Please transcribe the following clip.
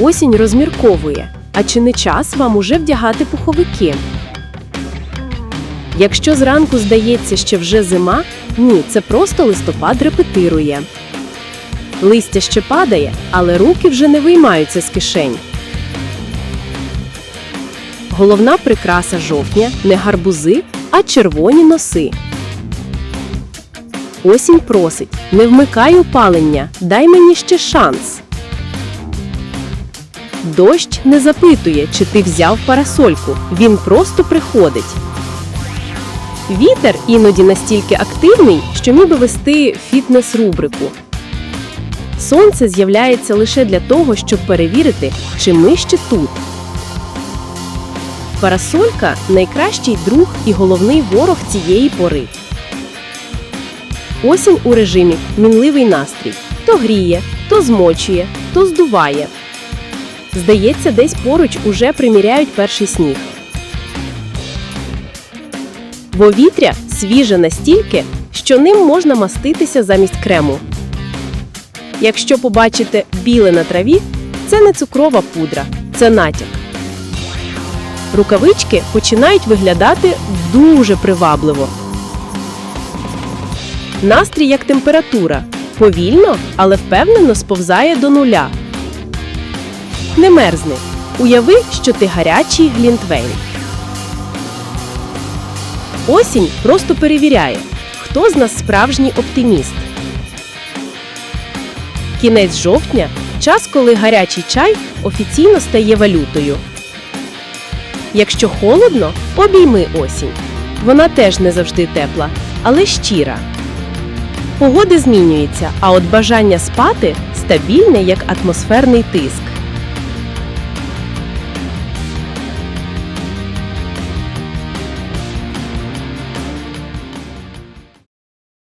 Осінь розмірковує. А чи не час вам уже вдягати пуховики? Якщо зранку здається, що вже зима, ні, це просто листопад репетирує. Листя ще падає, але руки вже не виймаються з кишень. Головна прикраса жовтня не гарбузи, а червоні носи. Осінь просить: не вмикай опалення, дай мені ще шанс. Дощ не запитує, чи ти взяв парасольку. Він просто приходить. Вітер іноді настільки активний, що міг би вести фітнес-рубрику. Сонце з'являється лише для того, щоб перевірити, чи ми ще тут. Парасолька найкращий друг і головний ворог цієї пори. Осінь у режимі мінливий настрій. То гріє, то змочує, то здуває. Здається, десь поруч уже приміряють перший сніг. Вовітря свіже настільки, що ним можна маститися замість крему. Якщо побачите біле на траві, це не цукрова пудра, це натяк. Рукавички починають виглядати дуже привабливо. Настрій як температура. Повільно, але впевнено сповзає до нуля. Не мерзни. Уяви, що ти гарячий глінтвейн. Осінь просто перевіряє, хто з нас справжній оптиміст. Кінець жовтня час, коли гарячий чай офіційно стає валютою. Якщо холодно, обійми осінь. Вона теж не завжди тепла, але щира. Погоди змінюються, а от бажання спати стабільне як атмосферний тиск.